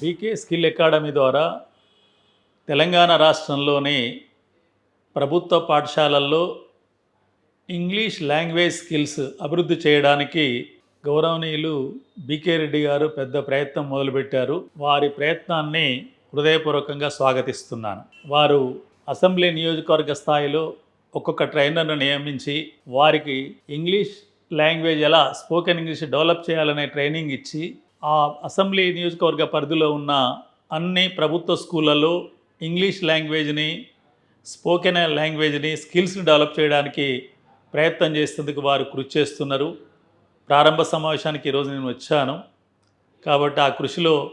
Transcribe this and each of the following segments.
BK skill academy ద్వారా తెలంగాణ రాష్ట్రంలోని ప్రభుత్వ పాఠశాలల్లో ఇంగ్లీష్ లాంగ్వేజ్ స్కిల్స్ అభివృద్ధి చేయడానికి గౌరవనీయులు బీకే రెడ్డి గారు పెద్ద ప్రయత్నం మొదలుపెట్టారు. వారి ప్రయత్నాన్ని హృదయపూర్వకంగా స్వాగతిస్తున్నాను. వారు అసెంబ్లీ నియోజకవర్గ స్థాయిలో ఒక్కొక్క ట్రైనర్ను నియమించి వారికి ఇంగ్లీష్ లాంగ్వేజ్ ఎలా స్పోకెన్ ఇంగ్లీష్ డెవలప్ చేయాలనే ట్రైనింగ్ ఇచ్చి ఆ అసెంబ్లీ నియోజకవర్గ పరిధిలో ఉన్న అన్ని ప్రభుత్వ స్కూళ్ళలో ఇంగ్లీష్ లాంగ్వేజ్ని స్పోకెన్ లాంగ్వేజ్ని స్కిల్స్ని డెవలప్ చేయడానికి ప్రయత్నం చేసేందుకు వారు కృషి చేస్తున్నారు. ప్రారంభ సమావేశానికి ఈరోజు నేను వచ్చాను. కాబట్టి ఆ కృషిలో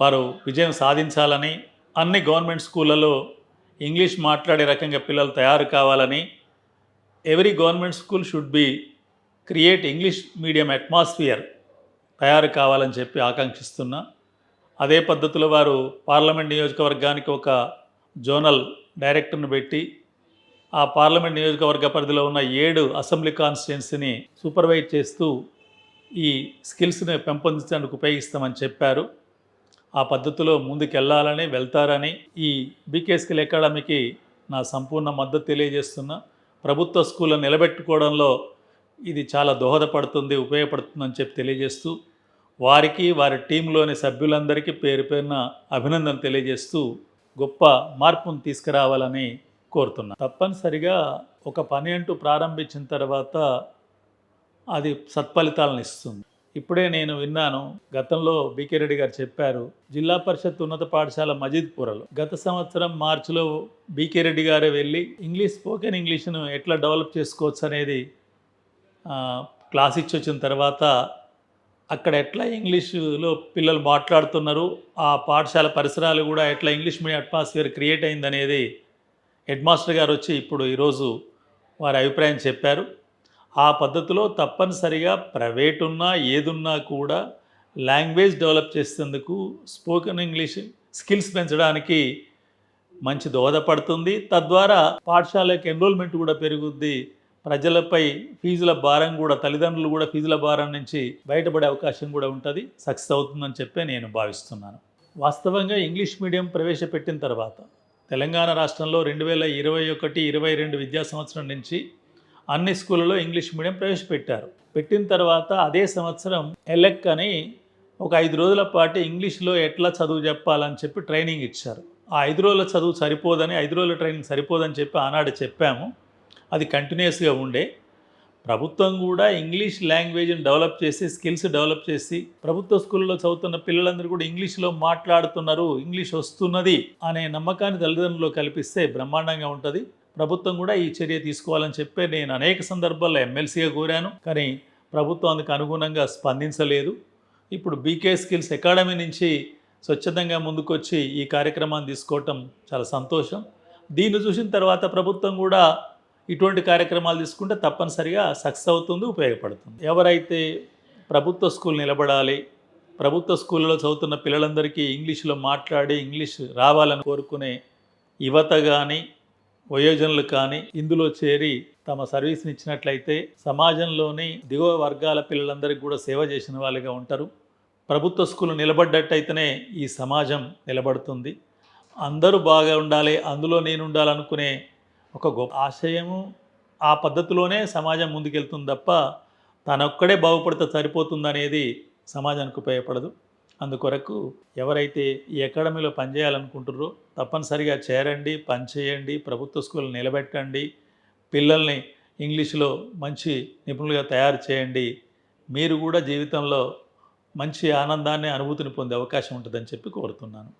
వారు విజయం సాధించాలని అన్ని గవర్నమెంట్ స్కూళ్ళలో ఇంగ్లీష్ మాట్లాడే రకంగా పిల్లలు తయారు కావాలని every government school should be create English medium atmosphere తయారు కావాలని చెప్పి ఆకాంక్షిస్తున్నా. అదే పద్ధతిలో వారు పార్లమెంట్ నియోజకవర్గానికి ఒక జోనల్ డైరెక్టర్ను పెట్టి ఆ పార్లమెంట్ నియోజకవర్గ పరిధిలో ఉన్న ఏడు అసెంబ్లీ కాన్స్టిట్యున్సీని సూపర్వైజ్ చేస్తూ ఈ స్కిల్స్ని పెంపొందించడానికి ఉపయోగిస్తామని చెప్పారు. ఆ పద్ధతిలో ముందుకెళ్ళాలని వెళ్తారని ఈ బీకే స్కిల్ అకాడమీకి నా సంపూర్ణ మద్దతు తెలియజేస్తున్నా. ప్రభుత్వ స్కూళ్ళను నిలబెట్టుకోవడంలో ఇది చాలా దోహదపడుతుంది ఉపయోగపడుతుందని చెప్పి తెలియజేస్తూ వారికి వారి టీంలోని సభ్యులందరికీ పేరు పేరున అభినందన తెలియజేస్తూ గొప్ప మార్పును తీసుకురావాలని కోరుతున్నా. తప్పనిసరిగా ఒక పని అంటూ ప్రారంభించిన తర్వాత అది సత్ఫలితాలను ఇస్తుంది. ఇప్పుడే నేను విన్నాను గతంలో బీకే రెడ్డి గారు చెప్పారు జిల్లా పరిషత్ ఉన్నత పాఠశాల మజీద్పురలో. గత సంవత్సరం మార్చిలో బీకే రెడ్డి గారే వెళ్ళి ఇంగ్లీష్ స్పోకెన్ ఇంగ్లీష్ను ఎట్లా డెవలప్ చేసుకోవచ్చు అనేది క్లాస్ ఇచ్చి వచ్చిన తర్వాత అక్కడ ఎట్లా ఇంగ్లీషులో పిల్లలు మాట్లాడుతున్నారు? ఆ పాఠశాల పరిసరాలు కూడా ఎట్లా ఇంగ్లీష్ మీడియం అట్మాస్ఫియర్ క్రియేట్ అయిందనేది హెడ్ మాస్టర్ గారు వచ్చి ఇప్పుడు ఈరోజు వారి అభిప్రాయం చెప్పారు. ఆ పద్ధతిలో తప్పనిసరిగా ప్రైవేట్ ఉన్నా ఏదున్నా కూడా లాంగ్వేజ్ డెవలప్ చేసేందుకు స్పోకెన్ ఇంగ్లీష్ స్కిల్స్ పెంచడానికి మంచి దోహదపడుతుంది. తద్వారా పాఠశాలకు ఎన్రోల్మెంట్ కూడా పెరుగుద్ది. ప్రజలపై ఫీజుల భారం కూడా తల్లిదండ్రులు కూడా ఫీజుల భారం నుంచి బయటపడే అవకాశం కూడా ఉంటుంది. సక్సెస్ అవుతుందని చెప్పే నేను భావిస్తున్నాను. వాస్తవంగా ఇంగ్లీష్ మీడియం ప్రవేశపెట్టిన తర్వాత తెలంగాణ రాష్ట్రంలో రెండు వేల ఇరవై ఒకటి ఇరవై రెండు విద్యా సంవత్సరం నుంచి అన్ని స్కూళ్ళలో ఇంగ్లీష్ మీడియం ప్రవేశపెట్టారు. పెట్టిన తర్వాత అదే సంవత్సరం ఎలెక్ అని ఒక ఐదు రోజుల పాటు ఇంగ్లీష్లో ఎట్లా చదువు చెప్పాలని చెప్పి ట్రైనింగ్ ఇచ్చారు. ఆ ఐదు రోజుల చదువు సరిపోదని ఐదు రోజుల ట్రైనింగ్ సరిపోదని చెప్పి ఆనాడు చెప్పాము. అది కంటిన్యూస్గా ఉండే. ప్రభుత్వం కూడా ఇంగ్లీష్ లాంగ్వేజ్ని డెవలప్ చేసి స్కిల్స్ డెవలప్ చేసి ప్రభుత్వ స్కూల్లో చదువుతున్న పిల్లలందరూ కూడా ఇంగ్లీష్లో మాట్లాడుతున్నారు ఇంగ్లీష్ వస్తున్నది అనే నమ్మకాన్ని తల్లిదండ్రులు కల్పిస్తే బ్రహ్మాండంగా ఉంటుంది. ప్రభుత్వం కూడా ఈ చర్య తీసుకోవాలని చెప్పి నేను అనేక సందర్భాల్లో ఎమ్మెల్సీగా కోరాను. కానీ ప్రభుత్వం అందుకు అనుగుణంగా స్పందించలేదు. ఇప్పుడు బీకే స్కిల్స్ అకాడమీ నుంచి స్వచ్ఛందంగా ముందుకొచ్చి ఈ కార్యక్రమాన్ని తీసుకోవటం చాలా సంతోషం. దీన్ని చూసిన తర్వాత ప్రభుత్వం కూడా ఇటువంటి కార్యక్రమాలు తీసుకుంటే తప్పనిసరిగా సక్సెస్ అవుతుంది ఉపయోగపడుతుంది. ఎవరైతే ప్రభుత్వ స్కూల్ నిలబడాలి ప్రభుత్వ స్కూల్లో చదువుతున్న పిల్లలందరికీ ఇంగ్లీష్లో మాట్లాడి ఇంగ్లీష్ రావాలని కోరుకునే యువత కానీ వయోజనులు కానీ ఇందులో చేరి తమ సర్వీస్ని ఇచ్చినట్లయితే సమాజంలోని దిగువ వర్గాల పిల్లలందరికీ కూడా సేవ చేసిన వాళ్ళుగా ఉంటారు. ప్రభుత్వ స్కూల్ నిలబడ్డట్టయితేనే ఈ సమాజం నిలబడుతుంది. అందరూ బాగా ఉండాలి అందులో నేను ఉండాలనుకునే ఒక గొప్ప ఆశయము ఆ పద్ధతిలోనే సమాజం ముందుకెళ్తుంది తప్ప తనొక్కడే బాగుపడితే సరిపోతుందనేది సమాజానికి ఉపయోగపడదు. అందుకొరకు ఎవరైతే ఈ అకాడమీలో పనిచేయాలనుకుంటున్నారో తప్పనిసరిగా చేరండి పనిచేయండి ప్రభుత్వ స్కూల్ నిలబెట్టండి పిల్లల్ని ఇంగ్లీష్లో మంచి నిపుణులుగా తయారు చేయండి. మీరు కూడా జీవితంలో మంచి ఆనందాన్ని అనుభూతిని పొందే అవకాశం ఉంటుందని చెప్పి కోరుతున్నాను.